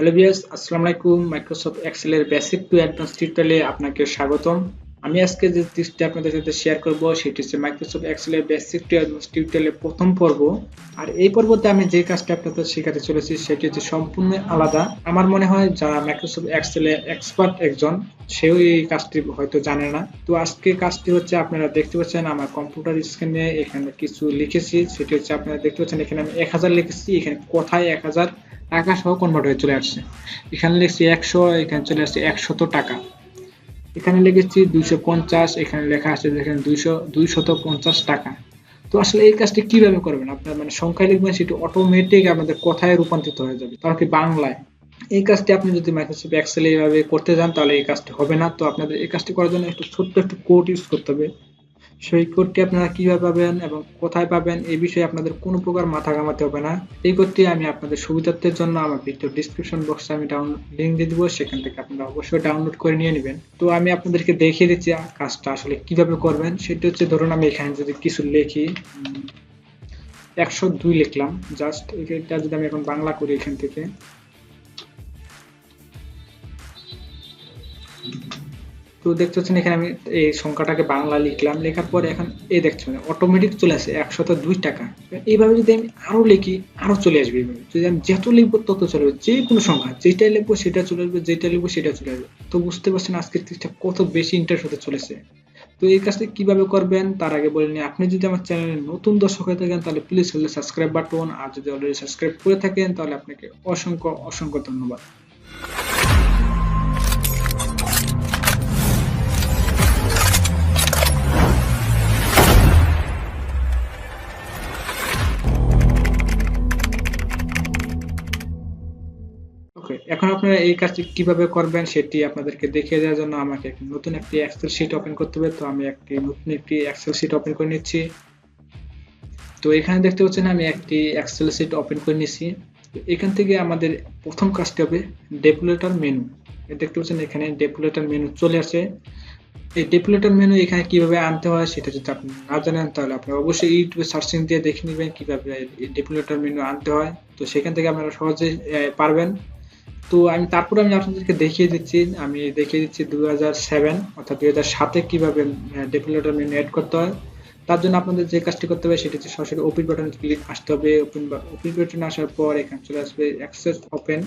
Hello বিয়াস আসসালামু আলাইকুম। Microsoft এক্সেলের বেসিক টু অ্যাডভান্স টিউটোরিয়ালে আপনাকে স্বাগতম। আমি আজকে যে টিপসটি আপনাদের সাথে শেয়ার করব, সেটি হচ্ছে মাইক্রোসফট এক্সেলের বেসিক টিউটোরিয়ালের প্রথম পর্ব। আর এই পর্বতে আমি যে কাজটা আপনাদের শেখাতে চলেছি, সেটি হচ্ছে সম্পূর্ণ আলাদা। আমার মনে হয় যারা মাইক্রোসফট এক্সেলে এক্সপার্ট একজন, সেও এই কাজটি হয়তো জানে না। তো আজকে কাজটি হচ্ছে আপনারা দেখতে পাচ্ছেন আমার কম্পিউটার স্ক্রিনে এখানে কিছু লিখেছি। সেটি হচ্ছে আপনারা দেখতে পাচ্ছেন এখানে আমি এক হাজার লিখেছি, এখানে কোথায় এক হাজার টাকা সহ কনভার্ট হয়ে চলে আসছে। এখানে লিখছি একশো, এখানে চলে আসছে একশত টাকা। এখানে লিখেছি দুইশো পঞ্চাশ, এখানে লেখা আছে দেখেন দুইশো, দুইশত পঞ্চাশ টাকা। তো আসলে এই কাজটি কীভাবে করবেন? আপনার মানে সংখ্যায় লিখবেন, সেটি অটোমেটিক আপনাদের কথায় রূপান্তরিত হয়ে যাবে? কি বাংলায়? এই কাজটি আপনি যদি মাইক্রোসফট এক্সেল এইভাবে করতে যান, তাহলে এই কাজটি হবে না। তো আপনাদের এই কাজটি করার জন্য একটু ছোট্ট একটু কোড ইউজ করতে হবে। সেই কোডটি আপনারা কীভাবে পাবেন এবং কোথায় পাবেন, এই বিষয়ে আপনাদের কোনো প্রকার মাথা ঘামাতে হবে না। এই কোডটি আমি আপনাদের সুবিধার্থের জন্য আমার ভিডিও ডিসক্রিপশন বক্সে আমি ডাউনলোড লিঙ্ক দিয়ে দেবো, সেখান থেকে আপনারা অবশ্যই ডাউনলোড করে নিয়ে নেবেন। তো আমি আপনাদেরকে দেখিয়ে দিচ্ছি কাজটা আসলে কীভাবে করবেন। সেটি হচ্ছে ধরুন আমি এখানে যদি কিছু লিখি একশো দুই লিখলাম। জাস্ট এটা যদি আমি এখন বাংলা করি এখান থেকে। তো দেখতে পাচ্ছেন এখানে আমি এই সংখ্যাটাকে বাংলা লিখলাম। লেখার পরে এখন এই দেখছেন অটোমেটিক চলে আসে একশত দুই টাকা। এইভাবে যদি আমি আরও লিখি আরও চলে আসবে এইভাবে। যদি আমি যত লিখব, তত চলে আসবে। যে কোনো সংখ্যা যেটা লিখব সেটা চলে আসবে যেটা লিখব সেটা চলে আসবে। তো বুঝতে পারছেন আজকের টিপসটা কত বেশি ইন্টারেস্ট হতে চলেছে। তো এই কাজটা কীভাবে করবেন, তার আগে বলে নিই, আপনি যদি আমার চ্যানেলে নতুন দর্শক হয়ে থাকেন, তাহলে প্লিজ হলে সাবস্ক্রাইব বাটন আর যদি অলরেডি সাবস্ক্রাইব করে থাকেন, তাহলে আপনাকে অসংখ্য অসংখ্য ধন্যবাদ। এখন আপনারা এই কাজটি কীভাবে করবেন সেটি আপনাদেরকে দেখিয়ে দেওয়ার জন্য আমাকে নতুন একটি এক্সেল শিট ওপেন করতে হবে। তো আমি একটি নতুন একটি এক্সেল শিট ওপেন করে নিচ্ছি। তো এখানে দেখতে পাচ্ছেন আমি একটি এক্সেল শিট ওপেন করে নিচ্ছি এখান থেকে আমাদের প্রথম কাজটি হবে ডেপুলেটর মেনু দেখতে পাচ্ছেন এখানে ডেপুলেটার মেনু চলে আসে। এই ডেপুলেটর মেনু এখানে কীভাবে আনতে হয় সেটা যদি আপনি না জানেন, তাহলে আপনি অবশ্যই ইউটিউবে সার্চিং দিয়ে দেখে নেবেন কীভাবে ডেপুলেটার মেনু আনতে হয়। তো সেখান থেকে আপনারা সহজে পারবেন। তো আমি তারপরে আমি আপনাদেরকে দেখিয়ে দিচ্ছি, আমি দেখিয়ে দিচ্ছি দুই অর্থাৎ দু হাজার সাতে কীভাবে ডেপুলেটার মেনু অ্যাড করতে হয়। তার জন্য আপনাদের যে কাজটি করতে হবে সেটি হচ্ছে সরাসরি ওপেন বাটনে ক্লিক আসতে হবে। ওপেন ওপেন বাটনে আসার পর এখানে চলে আসবে অ্যাক্সেস ওপেন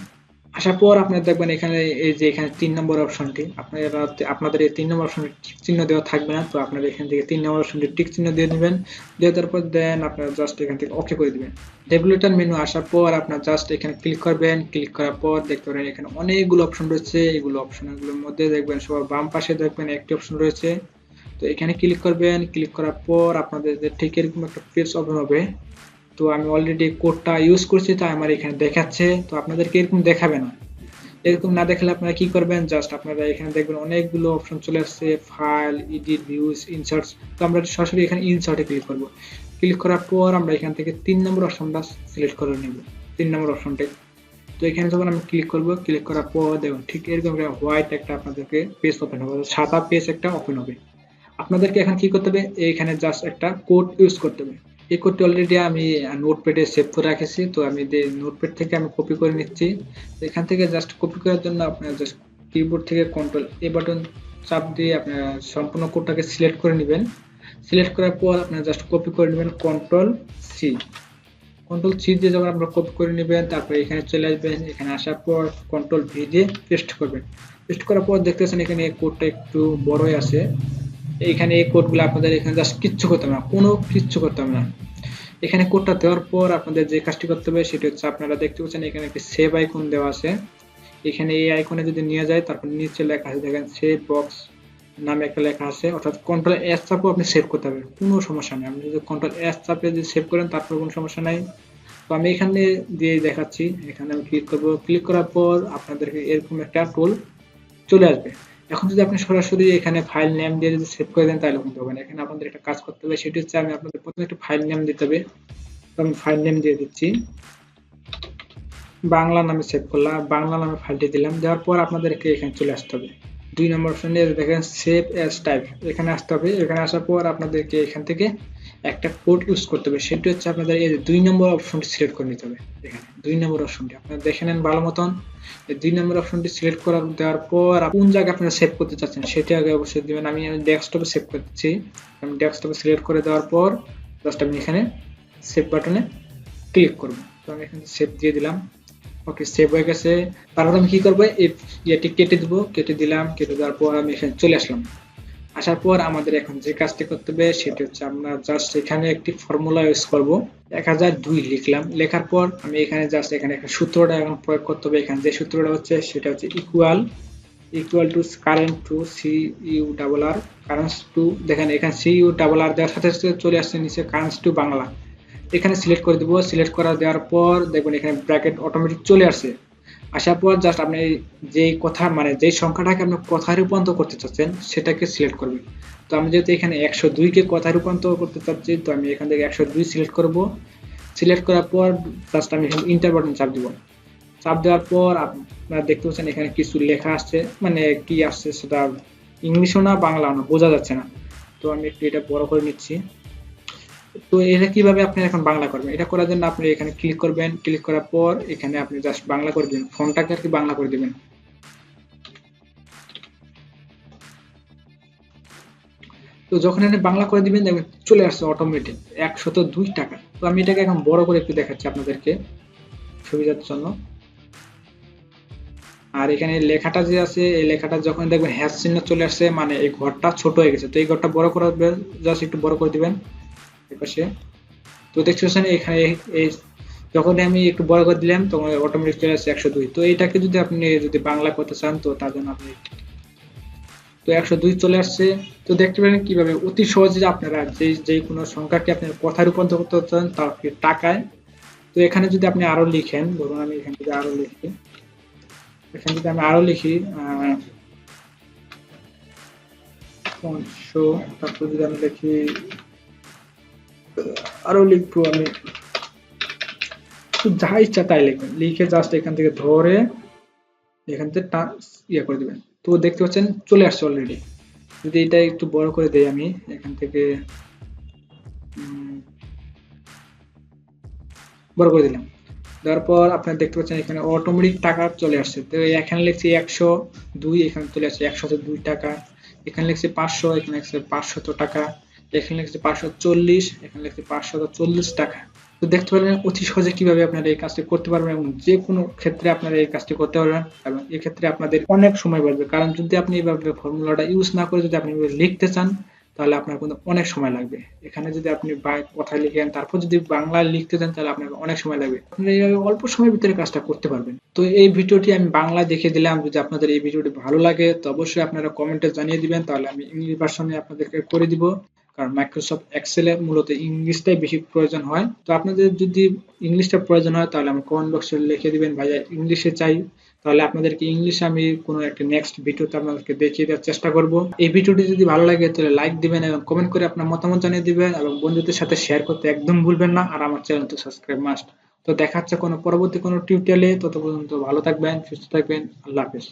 আসার পর আপনারা দেখবেন এখানে এই যে এখানে তিন নম্বর অপশনটি আপনারা আপনাদের এই তিন নম্বর অপশনটি টিক চিহ্ন দেওয়া থাকবে না, তো আপনারা এখান থেকে তিন নম্বর অপশনটি টিক চিহ্ন দিয়ে দিবেন, দিয়ে তারপর দেন আপনারা জাস্ট এখান থেকে ওকে করে দিবেন। ডেভেলপার মেনু আসার পর আপনার জাস্ট এখানে ক্লিক করবেন ক্লিক করার পর দেখতে পারেন এখানে অনেকগুলো অপশন রয়েছে এগুলো অপশনগুলোর মধ্যে দেখবেন সবার বাম পাশে দেখবেন একটি অপশন রয়েছে। তো এখানে ক্লিক করবেন ক্লিক করার পর আপনাদের ঠিক এরকম একটা পেজ ওপেন হবে তো আমি অলরেডি কোডটা ইউজ করছি, তাই আমার এখানে দেখাচ্ছে। তো আপনাদেরকে এরকম দেখাবে না। এরকম না দেখলে আপনারা কি করবেন? জাস্ট আপনারা এখানে দেখবেন অনেকগুলো অপশন চলে আসছে ফাইল এডিট ভিউজ ইনসার্টস তো আমরা সরাসরি এখানে ইনসার্টে ক্লিক করব। ক্লিক করার পর আমরা এখান থেকে তিন নম্বর অপশনটা সিলেক্ট করে নেব। তিন নম্বর অপশনটা তো এখানে যখন আমি ক্লিক করব ক্লিক করার পর দেখুন, ঠিক এরকম একটা হোয়াইট একটা আপনাদেরকে পেজ ওপেন হবে সাদা পেজ একটা ওপেন হবে। আপনাদেরকে এখন কি করতে হবে? এইখানে জাস্ট একটা কোড ইউজ করতে হবে। এই কোডটি অলরেডি আমি নোটপ্যাডে সেভ করে রেখেছি। তো আমি নোটপ্যাড থেকে আমি কপি করে নিচ্ছি। এখান থেকে জাস্ট কপি করার জন্য আপনার জাস্ট কিবোর্ড থেকে কন্ট্রোল এ বাটন চাপ দিয়ে আপনার সম্পূর্ণ কোডটাকে সিলেক্ট করে নেবেন। সিলেক্ট করার পর আপনার জাস্ট কপি করে নেবেন কন্ট্রোল সি কন্ট্রোল সি দিয়ে যখন আপনারা কপি করে নেবেন, তারপরে এখানে চলে আসবেন। এখানে আসার পর কন্ট্রোল ভি দিয়ে পেস্ট করবেন। পেস্ট করার পর দেখতেছেন এখানে কোডটা একটু বড়ই আছে। এখানে এই কোডগুলো আপনাদের এখানে জাস্ট কিচ্ছু করতে হবে না, কোনো কিচ্ছু করতে হবে না। এখানে কোডটা দেওয়ার পর আপনাদের যে কাজটি করতে হবে সেটি হচ্ছে আপনারা দেখতে পাচ্ছেন এখানে একটি সেভ আইকন দেওয়া আছে। এখানে এই আইকনে যদি নিয়ে যায়, তারপর নিচে লেখা আছে, দেখেন সেভ বক্স নামে একটা লেখা আছে, অর্থাৎ কন্ট্রোল এস চাপও আপনি সেভ করতে পারবেন কোনো সমস্যা নেই। আপনি যদি কন্ট্রোল এস চাপে যদি সেভ করেন তারপর কোনো সমস্যা নাই। তো আমি এখানে দিয়ে দেখাচ্ছি, এখানে আমি ক্লিক করব। ক্লিক করার পর আপনাদেরকে এরকম একটা টুল চলে আসবে। এখন যদি আপনি সরাসরি এখানে ফাইল নেম দিয়ে যদি সেভ করে দেন, তাহলে কিন্তু হবে না। এখানে আপনাদের একটা কাজ করতে হবে, সেটি হচ্ছে আমি আপনাদের প্রথমে একটা ফাইল নেম দিতে হবে। তো আমি ফাইল নেম দিয়ে দিচ্ছি। বাংলা নামে সেভ করলাম, বাংলা নামে ফাইলটি দিলাম। দেওয়ার পর আপনাদেরকে এখানে চলে আসতে হবে। দুই নম্বর অপশনে দেখেন সেভ অ্যাজ টাইপ এখানে আসতে হবে। এখানে আসার পর আপনাদেরকে এখান থেকে একটা কোড ইউজ করতে হবে, সেটি হচ্ছে আপনাদের এই দুই নম্বর অপশনটি সিলেক্ট করে নিতে হবে। এখানে দুই নম্বর অপশনটি আপনারা দেখে নেন ভালো মতন। দুই নম্বর অপশনটি সিলেক্ট করা দেওয়ার পর কোন জায়গায় আপনারা সেভ করতে চাচ্ছেন, সেটি আগে অবশ্যই দিবেন। আমি ডেস্কটপে সেভ করতেছি আমি ডেস্কটপে সিলেক্ট করে দেওয়ার পর জাস্ট আমি এখানে সেভ বাটনে ক্লিক করব। তো আমি এখানে সেভ দিয়ে দিলাম। ওকে সেভ হয়ে গেছে। তারপর আমি কি করব? ইয়েটি কেটে দিব, কেটে দিলাম, কেটে দেওয়ার পর আমি এখানে চলে আসলাম। আসার পর আমাদের এখন যে কাজটি করতে হবে, সেটি হচ্ছে আমরা জাস্ট এখানে একটি ফর্মুলা ইউজ করব। এক হাজার দুই লিখলাম। লেখার পর আমি এখানে জাস্ট এখানে একটা সূত্রটা এখন প্রয়োগ করতে হবে। এখানে যে সূত্রটা হচ্ছে, সেটা হচ্ছে equal equal to current to C U double R currency to দেখেন এখানে সি ইউ ডাবল আর দেওয়ার সাথে সাথে চলে আসছে নিচে কারেন্স টু বাংলা। এখানে সিলেক্ট করে দেবো। সিলেক্ট করা দেওয়ার পর দেখবেন এখানে ব্র্যাকেট অটোমেটিক চলে আসছে। আসার পর জাস্ট আপনি যেই কথা মানে যেই সংখ্যাটাকে আপনি কথায় রূপান্তর করতে চাচ্ছেন, সেটাকে সিলেক্ট করবেন। তো আমি যেহেতু এখানে একশো দুইকে কথায় রূপান্তর করতে চাচ্ছি, তো আমি এখান থেকে একশো দুই সিলেক্ট করব। সিলেক্ট করার পর জাস্ট আমি এখানে ইন্টার বাটন চাপ দিব। চাপ দেওয়ার পর আপনারা দেখতে পাচ্ছেন এখানে কিছু লেখা আসছে মানে কি আসছে সেটা ইংলিশও না, বাংলাও না, বোঝা যাচ্ছে না। তো আমি একটু এটা বড় করে নিচ্ছি। তো এটা কীভাবে আপনি এখন বাংলা করবেন? এটা করার জন্য আপনি এখানে ক্লিক করবেন। ক্লিক করার পর এখানে আপনি জাস্ট বাংলা করে দিবেন। ফোনটাকে আর কি বাংলা করে দিবেন। তো যখন আপনি বাংলা করে দিবেন, দেখবেন চলে আসছে অটোমেটিক একশত দুই টাকা। তো আমি এটাকে এখন বড় করে একটু দেখাচ্ছি আপনাদেরকে সুবিধার জন্য। আর এখানে লেখাটা যে আছে, এই লেখাটা যখন দেখবেন হ্যাশ চিহ্ন চলে আসছে মানে এই ঘরটা ছোট হয়ে গেছে। তো এই ঘরটা বড় করে জাস্ট একটু বড় করে দিবেন। এপাশে তো দেখতে পাচ্ছেন এখানে এই যখন আমি একটু বড় করে দিলাম, তখন অটোমেটিক চলে আসছে একশো দুই। তো এটাকে যদি আপনি যদি বাংলা করতে চান, তো তার জন্য আপনি তো একশো দুই চলে আসছে। তো দেখতে পারেন কীভাবে অতি সহজে আপনারা যে যে কোনো সংখ্যাকে আপনি কথা রূপান্তর করতে চান তাকে টাকায়। তো এখানে যদি আপনি আরও লিখেন, ধরুন আমি এখানে যদি আরও লিখি। এখানে যদি আমি আরও লিখি পাঁচশো তারপর যদি আমি লিখি আরও লিখব আমি। যা ইচ্ছা তাই লিখবেন। লিখে জাস্ট এখান থেকে ধরে এখান থেকে ইয়ে করে দিবেন। তো দেখতে পাচ্ছেন চলে আসছে অলরেডি যদি এটা একটু বড় করে দেই আমি, এখান থেকে বড় করে দিলাম। দেওয়ার পর আপনারা দেখতে পাচ্ছেন এখানে অটোমেটিক টাকা চলে আসছে। তো এখানে লিখছে একশো দুই, এখানে চলে আসছে একশত দুই টাকা। এখানে লিখছে পাঁচশো, এখানে লিখছে পাঁচশত টাকা। এখানে লিখছে পাঁচশো চল্লিশ, এখানে লিখছে পাঁচশো চল্লিশ টাকা। তো দেখতে পারবেন অতি সহজে কীভাবে আপনারা এই কাজটি করতে পারবেন এবং যে কোনো ক্ষেত্রে আপনারা এই কাজটি করতে পারবেন এবং এক্ষেত্রে আপনাদের অনেক সময় বাড়বে কারণ যদি আপনি এইভাবে ফর্মুলাটা ইউজ না করে যদি আপনি লিখতে চান, তাহলে আপনার কিন্তু অনেক সময় লাগবে। এখানে যদি আপনি কথা লিখেন, তারপর যদি বাংলা লিখতে চান, তাহলে আপনার অনেক সময় লাগবে। আপনারা এইভাবে অল্প সময়ের ভিতরে কাজটা করতে পারবেন। তো এই ভিডিওটি আমি বাংলা দেখে দিলাম। যদি আপনাদের এই ভিডিওটি ভালো লাগে, তো অবশ্যই আপনারা কমেন্টে জানিয়ে দিবেন, তাহলে আমি ইংলিশ ভার্সনে আপনাদেরকে করে দিব। কারণ মাইক্রোসফট এক্সেলে মূলত ইংলিশটাই বেশি প্রয়োজন হয়। তো আপনাদের যদি ইংলিশটা প্রয়োজন হয়, তাহলে আমি কমেন্ট বক্সে লিখে দিবেন। ভাইয়া ইংলিশে চাই, তাহলে আপনাদেরকে ইংলিশে আমি কোনো একটা নেক্সট ভিডিওতে আপনাদেরকে দেখিয়ে দেওয়ার চেষ্টা করব। এই ভিডিওটি যদি ভালো লাগে, তাহলে লাইক দিবেন এবং কমেন্ট করে আপনার মতামত জানিয়ে দিবেন এবং বন্ধুদের সাথে শেয়ার করতে একদম ভুলবেন না। আর আমার চ্যানেল তো সাবস্ক্রাইব মাস্ট তো দেখা হচ্ছে কোনো পরবর্তী কোনো টিউটোরিয়ালে তত পর্যন্ত ভালো থাকবেন, সুস্থ থাকবেন। আল্লাহ হাফেজ।